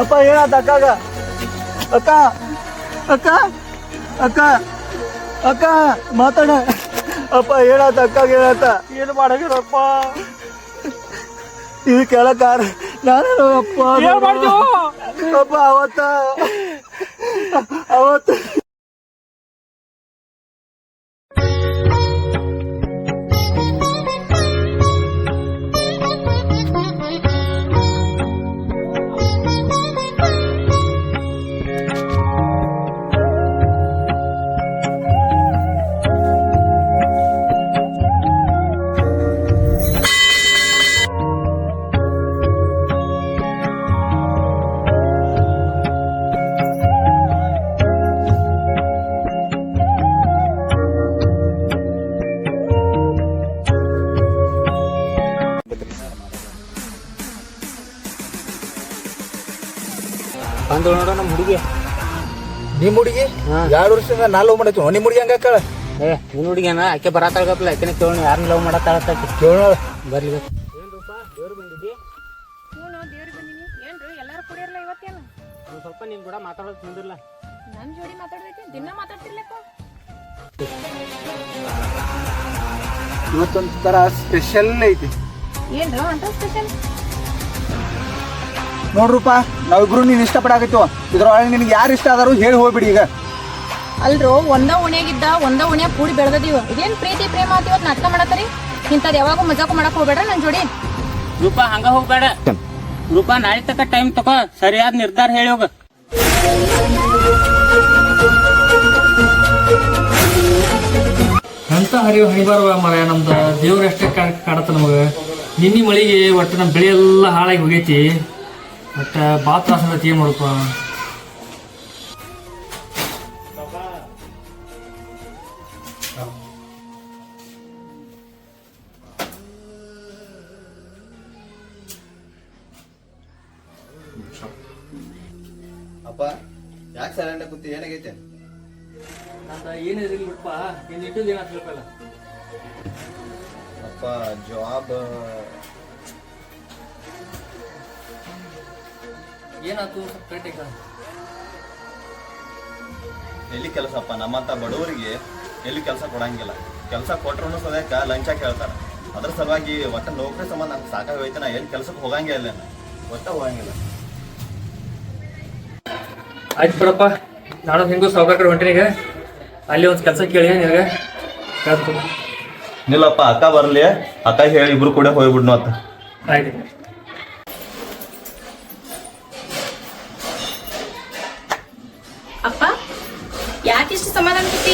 ಅಪ್ಪ ಹೇಳತ್ತ ಅಕ್ಕಾಗ? ಅಕ್ಕ ಅಕ್ಕ ಅಕ್ಕ ಅಕ್ಕ ಮಾತಾಡ. ಅಪ್ಪ ಹೇಳತ್ತ ಅಕ್ಕಾಗ ಹೇಳತ್ತ ಏನು ಮಾಡಾಗಿರಪ್ಪ ಇದು ಕೇಳಕ್ಕಾರ ನಾನು ಅಪ್ಪ? ಅಪ್ಪ ಅವತ್ತ ಅವತ್ತು. ನಿಮ್ಮ ಹುಡುಗಿ? ಎರಡು ವರ್ಷದಿಂದ ನಾ ಲವ್ ಮಾಡೈತಿ ನಿಮ್ಮ ಹುಡುಗಿ ಹಂಗ ಕೇಳ ಏ ನಿನ್ನ ಹುಡುಗಿನ ಆಕೆ ಬರತ್ತಾಳಗಪ್ಲ ಆಕೆನ ಕೇಳೋಣ ಯಾರನ್ನ ಲವ್ ಮಾಡತ್ತಾಳತ್ತಾಕಿ ಕೇಳೋಣ. ಬರ್ಲಿ ಹ್ಞೂ ದೇವ್ರಿಗೆ ಬಂದೀನಿ. ಏನ್ರಿ ಎಲ್ಲಾರು ಕುಡಿಯರ್ಲ ಇವತ್ತೇನು? ಒಂದು ಸ್ವಲ್ಪ ನಿನ್ ಕೂಡ ಮಾತಾಡೋದು ನೋಡಿಲ್ಲ ನನ್ ಜೋಡಿ ಮಾತಾಡ್ಬೇಕು ದಿನ ಮಾತಾಡ್ತಿರ್ಲಕ್ಕ ಇವತ್ತೊಂದು ತರ ಸ್ಪೆಷಲ್ ಐತಿ. ಏನ್ರ ಅಂತ ಸ್ಪೆಷಲ್ ನೋಡ್ರಪ್ಪ ನಾವಿಬ್ರು ನೀನು ಇಷ್ಟಪಡಾಕೈತಿವ ಇದ್ರೊಳಗೆ ನಿನಗೆ ಯಾರು ಇಷ್ಟ ಆದಾರು ಹೇಳಿ ಹೋಗ್ಬಿಡಿ ಈಗ. ಅಲ್ರೋ ಒಂದ ಉಣ್ಯಾಗಿದ್ದ ಒಂದ ಉಣ್ಯಾಗ ಕೂಡಿ ಬೆಳೆದದೀವ. ಇದೇನ್ ಪ್ರೀತಿ ಪ್ರೇಮ ಅಂತ ಇವತ್ತು ನಾಟಕ ಮಾಡತ್ತರಿ? ಇಂಥದ್ ಯಾವಾಗೂ ಮಜಾಕು ಮಾಡಕ್ ಹೋಗ್ಬೇಡ್ರ ನನ್ ಜೋಡಿ? ರೂಪ ಹಂಗ ಹೋಗ್ಬೇಡ. ರೂಪ ನಾಳೆ ತಕ ಟೈಮ್ ತಕೋ ಸರಿಯಾದ ನಿರ್ಧಾರ ಹೇಳಿ ಹೋಗ. ಅಂತ ಹರಿವು ಹಣಿಬಾರ್ವ ಮರ ನಮ್ದು ದೇವ್ರ ಎಷ್ಟೇ ಕಾಡತ್ತ ನಮಗೆ. ನಿನ್ನೆ ಮಳಿಗೆ ಒಟ್ಟು ನಮ್ಮ ಬೆಳೆ ಎಲ್ಲ ಹಾಳಾಗಿ ಹೋಗೈತಿ. ಒಟ್ಟು ಭಾಳ ತ್ರಾಸ ಆಗೈತಿ ಏನು ಮಾಡಪ್ಪ ಅಪ್ಪ ಯಾಕೆ ಸೈಲೆಂಟ್ ಕೂತಿ ಏನಾಗೈತೆ ನಂದು ಏನು ಇರಲಿ ಬಿಡಪ್ಪ ನೀನು ಇಟ್ಟದ್ದು ಏನು ತಿಳ್ಕೊಲ್ಲ ಅಪ್ಪ ಜಾಬ್ ಏನಾಯ್ತು ಎಲ್ಲಿ ಕೆಲಸಪ್ಪ ನಮ್ಮಂತ ಬಡವರಿಗೆ ಎಲ್ಲಿ ಕೆಲಸ ಕೊಡಂಗಿಲ್ಲ. ಕೆಲಸ ಕೊಟ್ರು ಸದ್ಯಕ್ಕೆ ಲಂಚ ಕೇಳ್ತಾರ. ಅದ್ರ ಸಲುವಾಗಿ ಒಟ್ಟ ನೌಕರಿ ಸಂಬಂಧ ನಂಗೆ ಸಾಕಾಗಿ ಹೋಯ್ತು ನಾ ಎಲ್ಲಿ ಕೆಲಸಕ್ಕೆ ಹೋಗಂಗೇ ಇಲ್ಲ. ಒಟ್ಟ ಹೋಗಂಗಿಲ್ಲ. ಆಯ್ತು ಬಿಡಪ್ಪ. ನಾನು ಹೆಂಗೂ ಸಾವುಕಾರ ಹೊಂಟಿನೀಗ ಅಲ್ಲಿ ಒಂದು ಕೆಲಸ ಕೇಳಿ ನಿನಗೆ. ಕೇಳ್ತು ನಿಲ್ಲಪ್ಪ ಅಕ್ಕ ಬರಲಿ. ಅಕ್ಕ ಹೇಳಿ ಇಬ್ರು ಕೂಡ ಹೋಗ್ಬಿಡ್ನು ಅಂತ. ಆಯ್ತು. ಯಾಕಿಷ್ಟು ಸಮಾಧಾನ ಕೂತಿ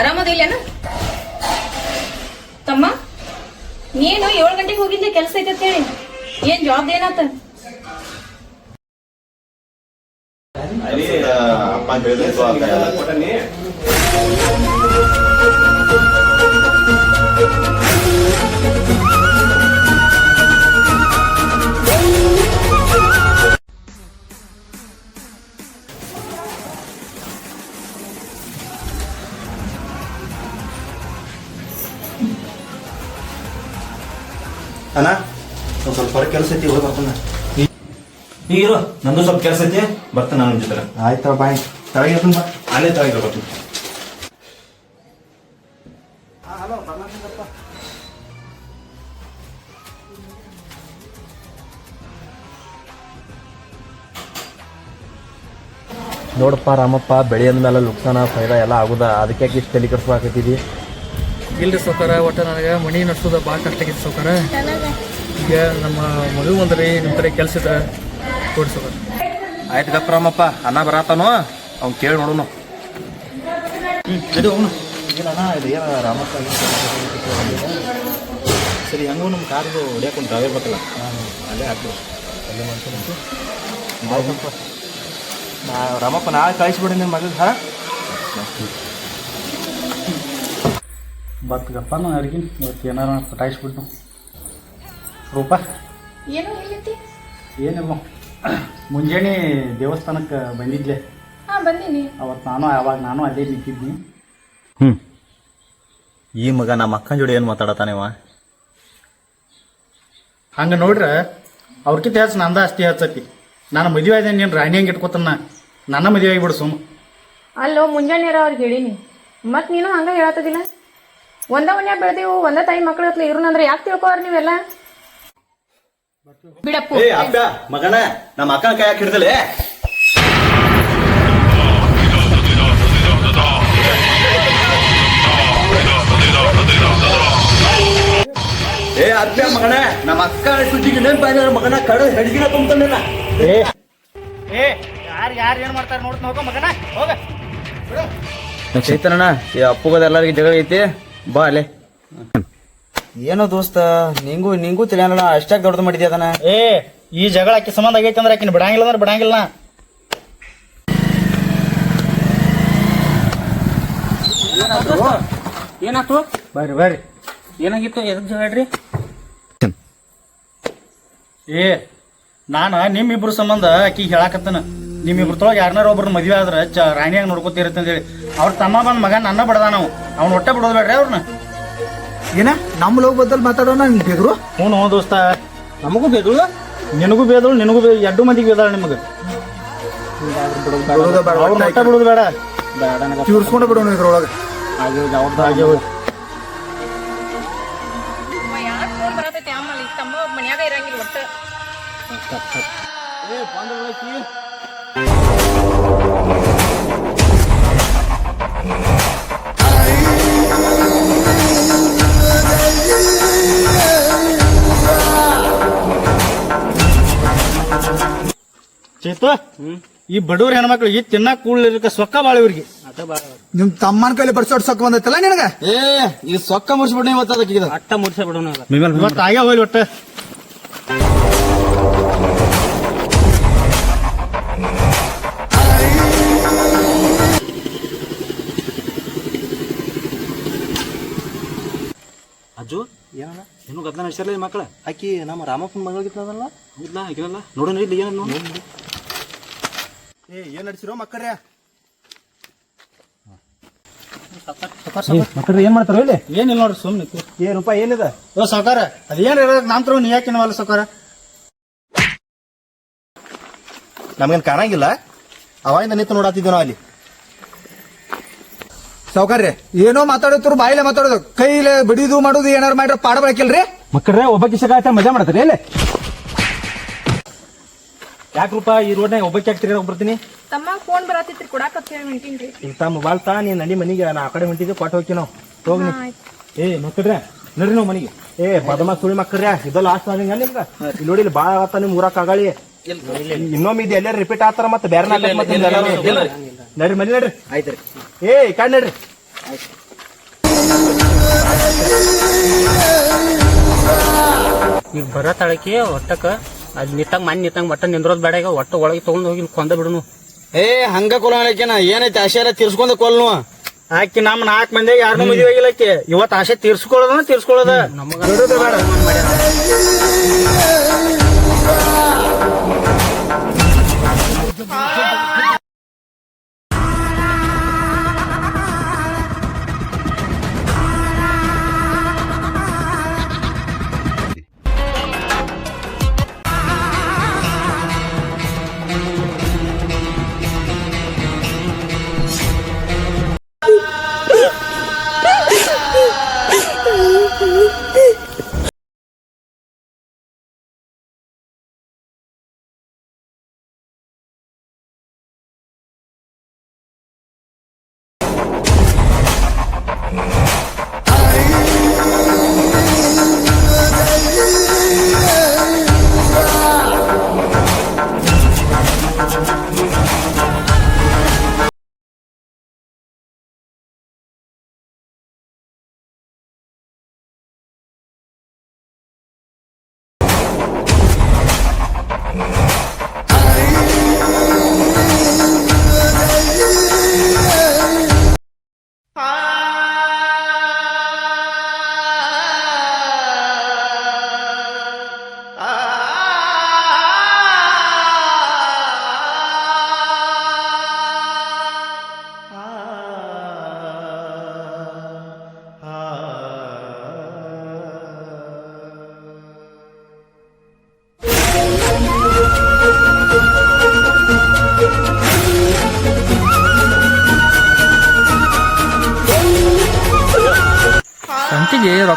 ಆರಾಮದಿಲ್ಲೇನ ತಮ್ಮ, ನೀನು ಏಳು ಗಂಟೆಗೆ ಹೋಗಿದ್ದೆ, ಕೆಲಸ ಐತೆ ಅಂತ ಹೇಳಿ. ಏನ್ ಜಾಬ್ ಏನಾತ? ಅಪ್ಪ ಹೇಳಿದ್ರು ಈಗ ಇರು. ನಂದು ಸ್ವಲ್ಪ ಕೆಲಸ ಐತಿ. ಬರ್ತಾನೆ ನನ್ನ ಜೊತೆ. ಆಯ್ತಾ ಬಾಯ್ ತಳಗೆ ಇರ್ತೀನಿ ಬಾ ಅಲ್ಲೇ ತಳಗೆ ಬರ್ತೀನಿ. ನೋಡಪ್ಪ ರಾಮಪ್ಪ ಬೆಳೆ ಅಂದ್ಮೇಲೆ ನುಕ್ಸಾನ ಫೈದಾ ಎಲ್ಲ ಆಗುದ? ಅದಕ್ಕೆ ಇಷ್ಟು ತಲೆ ಕೆಡಿಸ್ಬೇಕಾಗ್ತಿದ್ದಿ ಇಲ್ರಿ ಸೌಕರ ಒಟ್ಟು ನನಗೆ ಮಣಿ ನಡ್ಸೋದ ಭಾಳ ಕಷ್ಟ ಆಗಿತ್ತು ಸೌಕರ ಈಗ ನಮ್ಮ ಮಗು ಬಂದ್ರಿ ನಿಮ್ಮ ಕಡೆ ಕೆಲಸ ಇದ್ರೆ? ಕೊಡಿ ಸೌಕಾರ ಆಯ್ತು ಗಪ್ಪ ರಾಮಪ್ಪ ಅನ್ನ ಬರತ್ತಾನು? ಅವ್ನು ಕೇಳಿ ನೋಡುನು. ಅಣ್ಣ ಇದು ಏನು ರಾಮಪ್ಪ? ಸರಿ ಹಂಗೂ ನಮ್ಮ ಕಾರ್ದು ಹೊಡಿಯಾಕೊಂಡು ಡ್ರೈವರ್ ಬೇಕಲ್ಲ ಅಲ್ಲೇ ಹಾಕ್ತೀವಿ ಅಲ್ಲೇ ಮಾಡ್ಕೊಂಡು ನಾ ರಾಮಪ್ಪ ನಾಳೆ ಕಳಿಸ್ಬಿಡಿ ನಿಮ್ಮ ಮಗ ಹಾ? ಬತ್ ನಾನು ಅರ್ಗಿನ್ ಇವತ್ತು ಏನಾರ ಪಟಾಯಿಸ್ಬಿಟ್ಟು ರೂಪ? ಏನು ಹೇಳತಿ ಏನಿಲ್ಲ. ಮುಂಜಾನೆ ದೇವಸ್ಥಾನಕ್ಕೆ ಬಂದಿದ್ಲೆ. ಹಾ ಬಂದೀನಿ. ಅವತ್ತು ನಾನು ಅವಾಗ ನಾನು ಅಲ್ಲೇ ನಿಂತಿದ್ನಿ. ಹ್ಞೂ ಈ ಮಗ ನಮ್ಮ ಅಕ್ಕನ ಜೋಡಿ ಏನು ಮಾತಾಡತಾನೇವ ಹಂಗೆ ನೋಡ್ರೆ ಅವ್ರಕಿತ ಹೆಚ್ಚು ನಂದ ಅಷ್ಟೇ ಹಚ್ಚತಿ. ನಾನು ಮದುವೆ ಆದ ನೀನು ರಾಣಿ ಹಂಗೆ ಇಟ್ಕೋತನ. ನನ್ನ ಮದುವೆ ಆಗಿಬಿಡು ಸುಮ್. ಅಲ್ಲೋ ಮುಂಜಾನೆ ಅವ್ರಿಗೆ ಹೇಳೀನಿ. ಮತ್ ನೀನು ಹಂಗ ಹೇಳತ್ತದಿಲ್ಲ? ಒಂದ ಮನ್ಯಾಗ ಬೆಳೆದೇವು ಒಂದ ತಾಯಿ ಮಕ್ಳು ಹತ್ಲ ಇರುನಂದ್ರೆ ಯಾಕೆ ತಿಳ್ಕೋರ್ ನೀವೆಲ್ಲ? ಬಿಡಪ್ಪು. ಏ ಅಪ್ಪ ಮಗನ ನಮ್ಮ ಅಕ್ಕನ ಕೈ ಹಾಕಿ ಹಿಡ್ದಲೆ. ಏ ಅಪ್ಪ ಮಗನ ನಮ್ಮ ಅಕ್ಕ ಸುದ್ದಿಗೆ ನೆನಪಾಗ ಮಗನ ಕಡ ಹೆಡ್ಗಿನ ತುಂಬ್ತಾನೇನ ಏ. ಏ ಯಾರು ಯಾರು ಏನು ಮಾಡ್ತಾರೆ ನೋಡ್ತಾ ಹೋಗ ಮಗನ. ಹೋಗ. ಚೈತನಣ್ಣ ಈ ಎಲ್ಲರಿಗೂ ಎಲ್ಲರಿಗೆ ಜಗಳ ಐತಿ. ಬಾ ಅಲ್ಲೇ. ಏನೋ ದೋಸ್ತ ನಿಂಗೂ ನಿಂಗೂ ತಿಳಿಯಲ್ಲ ಅಷ್ಟಾಗಿ ದೊಡ್ಡದು ಮಾಡಿದ್ಯಾ ಅದನ್ನ? ಏ ಈ ಜಗಳ ಆಕಿ ಸಂಬಂಧ ಆಗೈತೆ ಅಂದ್ರೆ ಆಕಿನ ಬಿಡಂಗಿಲ್ಲ ಅಂದ್ರೆ ಬಿಡಂಗಿಲ್ಲ ನಾ. ಏನಾತು ಬರ್ರಿ ಬರ್ರಿ. ಏನಾಗಿತ್ತು? ಎದಕ್ ಹೇಳ್ರಿ ಏ ನಾನು ನಿಮ್ಮಿಬ್ರು ಸಂಬಂಧ ಆಕಿ ಹೇಳಾಕತ್ತನ. ನಿಮ್ಮಿಬ್ರತೊಳಗ ಯಾರನ್ನ ಯಾರನ್ನಾರ ಒಬ್ರನ್ನ ಮದುವೆ ಆದ್ರೆ ಚ ರಾಣಿಯಾಗಿ ಅಂತ ಹೇಳಿ ಅವ್ರ ತಮ್ಮ ಬಂದ್ ಮಗ ನನ್ನ ಬಡದ ನಾವು ಅವ್ನ ಹೊಟ್ಟೆ ಬಿಡೋದು ಬೇಡ್ರಿ ಅವ್ರನ್ನ ಏನ? ನಮ್ಮ ಲವ್ ಬದಲ್ ಮಾತಾಡೋಣ ನಿಂತಿದ್ರು ಹ್ಞೂ ಹ್ಞೂ ದೋಸ್ತ. ನಮಗೂ ಬೇದಳು ನಿನಗೂ ಬೇದಳು ನಿನಗೂ ಬೇ ಎರಡು ಮಂದಿಗೆ ಬೇದಾಳ ನಿಮಗೆ. ಅವ್ರ ಹೊಟ್ಟೆ ಬಿಡೋದು ಬೇಡ. ತೀರ್ಸ್ಕೊಂಡು ಬಿಡೋಣ ಇದ್ರೊಳಗೆ. ಹಾಗೆ ಹೋಗಿ ಯಾಕೆ ಫೋನ್ ಬರತೈತಿ ಆಮೇಲೆ ತಮ್ಮ ಮನ್ಯಾಗ ಇರಂಗಿಲ್ಲ ಒಟ್ಟ ಚೇತು ಈ ಬಡವ್ರ ಹೆಣ್ಮಕ್ಳು ಈ ತಿನ್ನ ಕೂಡ್ಲಿರ್ಕ ಸೊಕ್ಕ ಬಾಳ ಇವ್ರಿಗೆ. ನಿಮ್ ತಮ್ಮನ ಕೈಲಿ ಬರ್ಸೋಡ್ ಸೊಕ್ಕ ಬಂದೈತಲ್ಲ ನಿನಗ? ಏ ಈ ಸೊಕ್ಕ ಮುಡ್ಸ್ಬಿಟ್ಟು ಇವತ್ತು ಅದಕ್ಕೆ ಅಟ್ಟ ಮುಡ್ಸೇ ಬಿಡೋಣ. ಇವತ್ತು ಆಗ್ಯಾವ ಹೋಗ್ಲಿ ಒಟ್ಟ? ಅಜ್ಜು ಏನಲ್ಲ ಏನು ಗದ್ದಲ ನಡೆಸಿರಲ್ಲ ಈ ಮಕ್ಕಳ? ಆಕಿ ನಮ್ಮ ರಾಮಪ್ಪನ ಮಗಳಿಗಿತ್ತದಲ್ಲ ಹೌದಾ ಹಾಕಿರಲ್ಲ ನೋಡೋಣ ಇಲ್ಲಿ ಏನ ನೋಡಿ. ಏ ಏನ್ ನಡೆಸಿರೋ ಮಕ್ಕಳ್ರೆ ಮಕ್ಕಳು ಏನ್ ಮಾಡ್ತಾರ ಇಲ್ಲಿ ಏನಿಲ್ಲ ನೋಡ್ರಿ ಸುಮ್ಮನೆ ಏ ರೂಪಾಯಿ ಏನಿದೆ ಓ ಸಾವ್ಕಾರ ಅದೇನ್ ಇರೋದು ನಾನ್ ತರ ನೀ ಯಾಕೆ ನಾವಲ್ಲ ಸಾವ್ಕಾರ? ನಮಗೇನ್ ಕಾಣಂಗಿಲ್ಲ. ಅವಾಗಿಂದ ನಿಂತು ನೋಡತ್ತಿದ್ವಿ ನಾವು ಅಲ್ಲಿ. ಸಾವ್ಕಾರ್ರಿ ಏನೋ ಮಾತಾಡೋದ್ರು ಬಾಯಿಲೆ ಮಾತಾಡೋದು. ಕೈಲೆ ಬಡಿದು ಮಾಡೋದು ಏನಾರು ಮಾಡ್ರ ಪಾಡ ಬಳಕಿಲ್ರಿ? ಮಕ್ಕಳ್ರೆ ಒಬ್ಬ ಕಿಶಕ ಮಜಾ ಮಾಡ್ತಾರೆ ಎಲ್ಲಿ? ಯಾಕ ರೂಪ ಈ ರೋಡ್ನಾಗ ಒಬ್ಬಕ್ಕೆ ಹಾಕ್ತೀರಿ ಬರ್ತೀನಿ ತಮ್ಮ ಫೋನ್ ಬರತ್ತಿತ್ರಿ ಕೊಡಾಕತ್ ಹೇಳಿ ಹೊಂಟೀನ್ರಿ ಇಂಥ ಮೊಬೈಲ್ ತಾ ನೀ ನಡಿ ಮನಿಗೆ ನಾ ಆ ಕಡೆ ಹೊಂಟಿದ್ದೆ ಕೊಟ್ಟು ಹೋಗಿ ನಾವು ಹೋಗ್ನಿ ಏ ಮಕ್ಕಳ್ರೆ ನಡ್ರಿ ನಾವು ಮನಿಗೆ. ಏ ಬದಮ ಸುಳಿ ಮಕ್ಕಳ್ರೆ ಇದೆಲ್ಲ ಲಾಸ್ಟ್ ನಿಮ್ಗೆ ನಿಮ್ಗೆ? ಇಲ್ಲಿ ನೋಡಿ ಇಲ್ಲಿ ಬಾಳ ಆತ ನಿಮ್ ಊರಾಕ್ ಆಗಾಳಿ ಇನ್ನೊಮ್ಮೆ ಇದು ಎಲ್ಲಾರು ರಿಪೀಟ್ ಆತರ ಮತ್ತೆ ಬೇರೆ ನಡ್ರಿ ಮನಿ ನಡ್ರಿ. ಆಯ್ತು ಏ ಈ ಕಡೆ ನಡ್ರಿ. ಈಗ ಬರೋ ತಳಕಿ ಒಟ್ಟಕ್ಕ ಅಲ್ಲಿ ನಿತ್ತಂಗ ಮನ್ ನಿತ್ತಂಗ ಒಟ್ಟ ನಿಂದ್ರೋದ್ ಬೇಡ ಈಗ ಒಟ್ಟ ಒಳಗೆ ತಗೊಂಡ್ ಹೋಗಿ ಕೊಂದ ಬಿಡುನು. ಏ ಹಂಗ ಕೊಲಕೇನ ಏನೈತಿ ಆಶೆ ಎಲ್ಲ ತೀರ್ಸ್ಕೊಂಡ ಕೊಲ್ನು. ಆಕಿ ನಮ್ಮ ನಾಲ್ಕು ಮಂದಿಗೆ ಯಾರನ್ನೂ ಮದುವೆ ಆಗಿಲ್ಲ ಆಕಿ. ಇವತ್ತು ಆಶೆ ತೀರ್ಸ್ಕೊಳ್ಳೋದ. ತೀರ್ಸ್ಕೊಳ್ಳೋದ ಬಿಡೋದೇ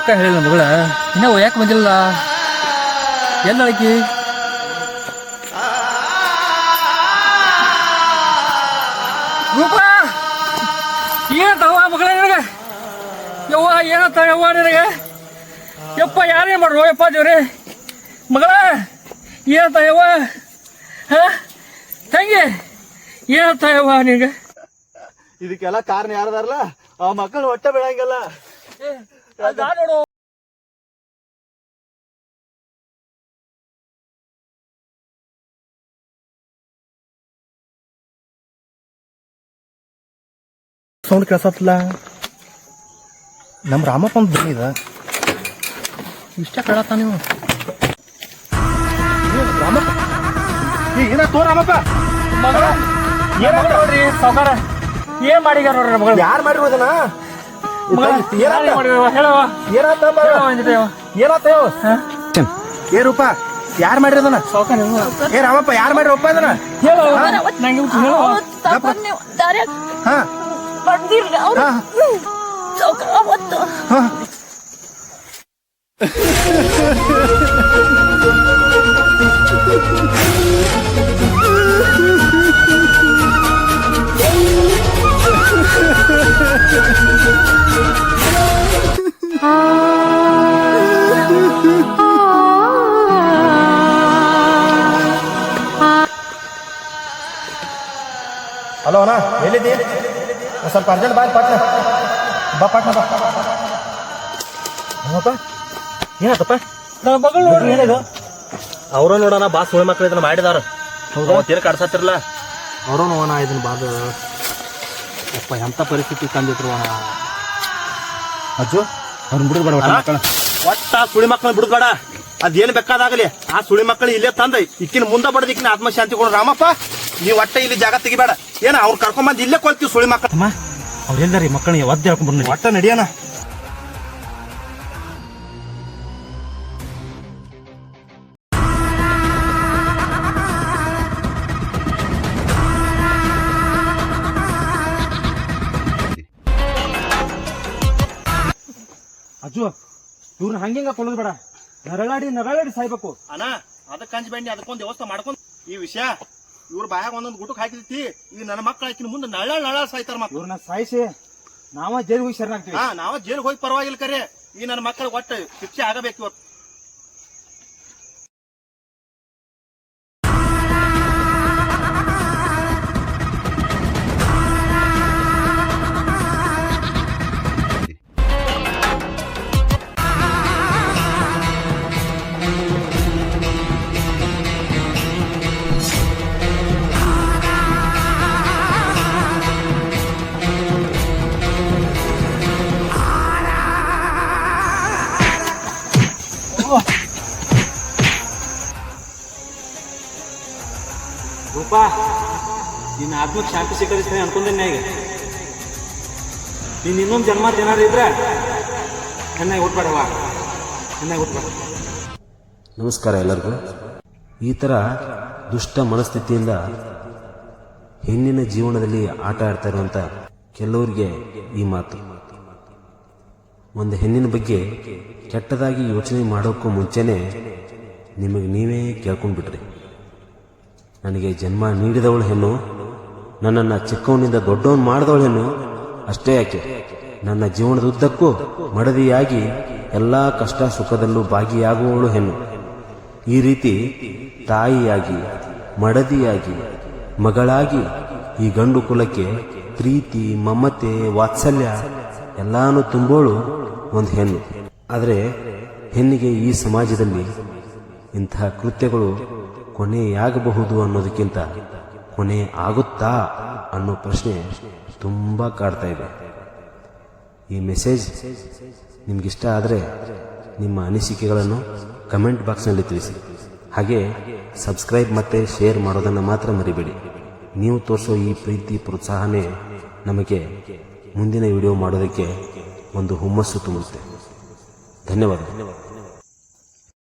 ಮಗಳಿಗೆ ಹೇಳಿದ ಮಗಳ ಇನ್ನ ಯಾಕೆ ಬಂದಿಲ್ಲ? ಎಲ್ಲಳಕಿ? ರೂಪ! ಏನಂತವ ಮಗಳ ನಿನಗೆ? ಯವ್ವ ಏನಂತ ಯವ್ವ ನಿನಗೆ? ಯಪ್ಪ ಯಾರೇ ಮಾಡ್ರು? ಯಪ್ಪ ದೇವ್ರಿ. ಮಗಳ ಏನಂತ ಯವ್ವ? ಹಂಗೆ ತಂಗಿ ಏನಂತ ಯವ್ವ ನಿನಗೆ? ಇದಕ್ಕೆಲ್ಲ ಕಾರಣ ಯಾರದಾರಲ್ಲ ಆ ಮಕ್ಕಳು ಹೊಟ್ಟೆ ಬೆಳಂಗಿಲ್ಲ. ನೋಡು. ಸೌಂಡ್ ಕೇಳ್ಸತ್ತಲ್ಲ ನಮ್ಮ ರಾಮಪ್ಪನ ಧ್ವನಿ ಇದ ಇಷ್ಟ ಕೇಳತ್ತ ನೀವು? ರಾಮಪ್ಪ. ಏನ ತೋ ರಾಮಪ್ಪ? ಮಗಳ ಏನ್ ನೋಡ್ರಿ ಸಾವುಕಾರ ಏನ್ ಮಾಡಿದಾರ ನೋಡ್ರಿ ಮಗಳು? ಯಾರು ಮಾಡಿರೋದನ ಏ ರೂಪ ಯಾರು ಮಾಡಿರೋದನ ಅದನ್ನ. ಏ ರಾಮಪ್ಪ ಯಾರು ಮಾಡಿರಪ್ಪ ಒಪ್ಪ ಅದನ್ನ? Thank ಗೊತ್ತು, ಅಣ್ಣ ಎಲ್ಲಿದ್ದಿ ಸ್ವಲ್ಪ ಅರ್ಜೆಂಟ್ ಬಾ ಪಾಟ್ನ. ಬಾ ಪಾಟ್ನ ಬಾ. ಏನಪ್ಪ? ಏನಾತಪ್ಪ? ನನ್ನ ಮಗಳು ನೋಡ್ರಿ ಏನಿದು ಅವರು ನೋಡೋಣ ಬಾ ಸುಳಿ ಮಕ್ಕಳು ಇದನ್ನ ಮಾಡಿದಾರ. ತೀರ ಕಾಡ್ಸತ್ತಿರಲ್ಲ ಅವರು ನೋಡೋಣ ಇದನ್ನ ಬಾದ ಅಪ್ಪ ಎಂತ ಪರಿಸ್ಥಿತಿ ತಂದಿದ್ರು ಅಣ್ಣ ಅಜ್ಜು ಅವ್ರನ್ನ ಬಿಡುದು ಬೇಡ ಮಕ್ಕಳ ಒಟ್ಟ ಸುಳಿ ಮಕ್ಕಳನ್ನ ಬಿಡುದು ಬೇಡ. ಅದೇನ್ ಬೇಕಾದಾಗಲಿ. ಆ ಸುಳಿ ಮಕ್ಕಳು ಇಲ್ಲೇ ತಂದ. ಇಕ್ಕಿನ ಮುಂದೆ ಬಡದಿಕ್ಕಿನ ಆತ್ಮಶಾಂತಿ ಕೊಡು ರಾಮಪ್ಪ. ನೀವು ಒಟ್ಟ ಇಲ್ಲಿ ಜಾಗ ತೆಗಿಬೇಡ. ಏನ ಅವ್ರು ಕರ್ಕೊಂಬಂದ್ ಇಲ್ಲೇ ಕೊಲ್ತೀವಿ ಸುಳಿ ಮಕ್ಕಳ ಅವ್ರು ಎಲ್ಲರಿ ಮಕ್ಕಳಿಗೆ ಒದ್ದೆ ಹಾಕೊಂಡ್ಬರ್ನಿ ಒಟ್ಟ ನಡಿಯೋಣ. ಅಜ್ಜು ಇವ್ರನ್ನ ಹಂಗಿಂಗ ಕೊಡೋದು ಬೇಡ. ನರಳಾಡಿ ನರಳಾಡಿ ಸಾಯ್ಬೇಕು. ಅಣ್ಣ ಅದಕ್ಕೆ ಕಂಜ್ ಬಂಡಿ ಅದಕ್ಕೊಂದು ವ್ಯವಸ್ಥೆ ಮಾಡ್ಕೊಂಡು ಈ ವಿಷಯ ಇವ್ರ ಬಾಯಾಗ ಒಂದೊಂದು ಗುಟಕ್ ಹಾಕಿದೈತಿ ಈಗ ನನ್ನ ಮಕ್ಕಳ ಹಾಕಿನ ಮುಂದೆ ನಳ ನಳ ಸಾಯ್ತಾರ ಮಕ್ಕಳು ಇವ್ರನ್ನ ಸಾಯಿಸಿ ನಾವ ಜೈಲಿಗೆ ಹೋಗಿ ಶರಣಾಗ್ತೀವಿ. ಹಾ ನಾವ ಜೈಲ್ಗೆ ಹೋಗಿ ಪರವಾಗಿಲ್ಲ ಕರೆ. ಈ ನನ್ನ ಮಕ್ಕಳಿಗೆ ಒಟ್ಟು ಶಿಕ್ಷೆ ಆಗಬೇಕು ಇವತ್ತು. ರೂಪ ನಿನ್ನ ಆತ್ಮಕ್ಕೆ ಶಾಂತಿ ಸಿಕ್ಕರಿಸ್ತೀನಿ ಅನ್ಕೊಂಡೇನೆ ಈಗ ನೀನು ಇನ್ನೊಂದು ಜನ್ಮ ಏನಾರು ಇದ್ರೆ ಚೆನ್ನಾಗಿ ಹುಟ್ಬೇಡವ ಚೆನ್ನಾಗಿ ಹುಟ್ಬೇಡ ನಮಸ್ಕಾರ ಎಲ್ಲರಿಗೂ. ಈ ಥರ ದುಷ್ಟ ಮನಸ್ಥಿತಿಯಿಂದ ಹೆಣ್ಣಿನ ಜೀವನದಲ್ಲಿ ಆಟ ಆಡ್ತಾ ಇರುವಂಥ ಕೆಲವರಿಗೆ ಈ ಮಾತು. ಒಂದು ಹೆಣ್ಣಿನ ಬಗ್ಗೆ ಕೆಟ್ಟದಾಗಿ ಯೋಚನೆ ಮಾಡೋಕ್ಕೂ ಮುಂಚೆನೇ ನಿಮಗೆ ನೀವೇ ಕೇಳ್ಕೊಂಡ್ಬಿಟ್ರಿ. ನನಗೆ ಜನ್ಮ ನೀಡಿದವಳು ಹೆಣ್ಣು. ನನ್ನನ್ನು ಚಿಕ್ಕವನಿಂದ ದೊಡ್ಡವನು ಮಾಡಿದವಳು ಹೆಣ್ಣು. ಅಷ್ಟೇ ಯಾಕೆ? ನನ್ನ ಜೀವನದ ಉದ್ದಕ್ಕೂ ಮಡದಿಯಾಗಿ ಎಲ್ಲ ಕಷ್ಟ ಸುಖದಲ್ಲೂ ಭಾಗಿಯಾಗುವವಳು ಹೆಣ್ಣು. ಈ ರೀತಿ ತಾಯಿಯಾಗಿ, ಮಡದಿಯಾಗಿ, ಮಗಳಾಗಿ ಈ ಗಂಡು ಕುಲಕ್ಕೆ ಪ್ರೀತಿ, ಮಮತೆ, ವಾತ್ಸಲ್ಯ ಎಲ್ಲಾನು ತುಂಬೋಳು ಒಂದು ಹೆಣ್ಣು. ಆದರೆ ಹೆಣ್ಣಿಗೆ ಈ ಸಮಾಜದಲ್ಲಿ ಇಂತಹ ಕೃತ್ಯಗಳು ಕೊನೆಯಾಗಬಹುದು ಅನ್ನೋದಕ್ಕಿಂತ ಕೊನೆ ಆಗುತ್ತಾ ಅನ್ನೋ ಪ್ರಶ್ನೆ ತುಂಬ ಕಾಡ್ತಾ ಇದೆ. ಈ ಮೆಸೇಜ್ ನಿಮಗಿಷ್ಟ ಆದರೆ ನಿಮ್ಮ ಅನಿಸಿಕೆಗಳನ್ನು ಕಮೆಂಟ್ ಬಾಕ್ಸ್ನಲ್ಲಿ ತಿಳಿಸಿ. ಹಾಗೆ ಸಬ್ಸ್ಕ್ರೈಬ್ ಮತ್ತು ಶೇರ್ ಮಾಡೋದನ್ನು ಮಾತ್ರ ಮರಿಬೇಡಿ. ನೀವು ತೋರಿಸೋ ಈ ಪ್ರೀತಿ, ಪ್ರೋತ್ಸಾಹನೇ ನಮಗೆ ಮುಂದಿನ ವಿಡಿಯೋ ಮಾಡೋದಕ್ಕೆ ಒಂದು ಹುಮ್ಮಸ್ಸು ತುಂಬುತ್ತೆ. ಧನ್ಯವಾದ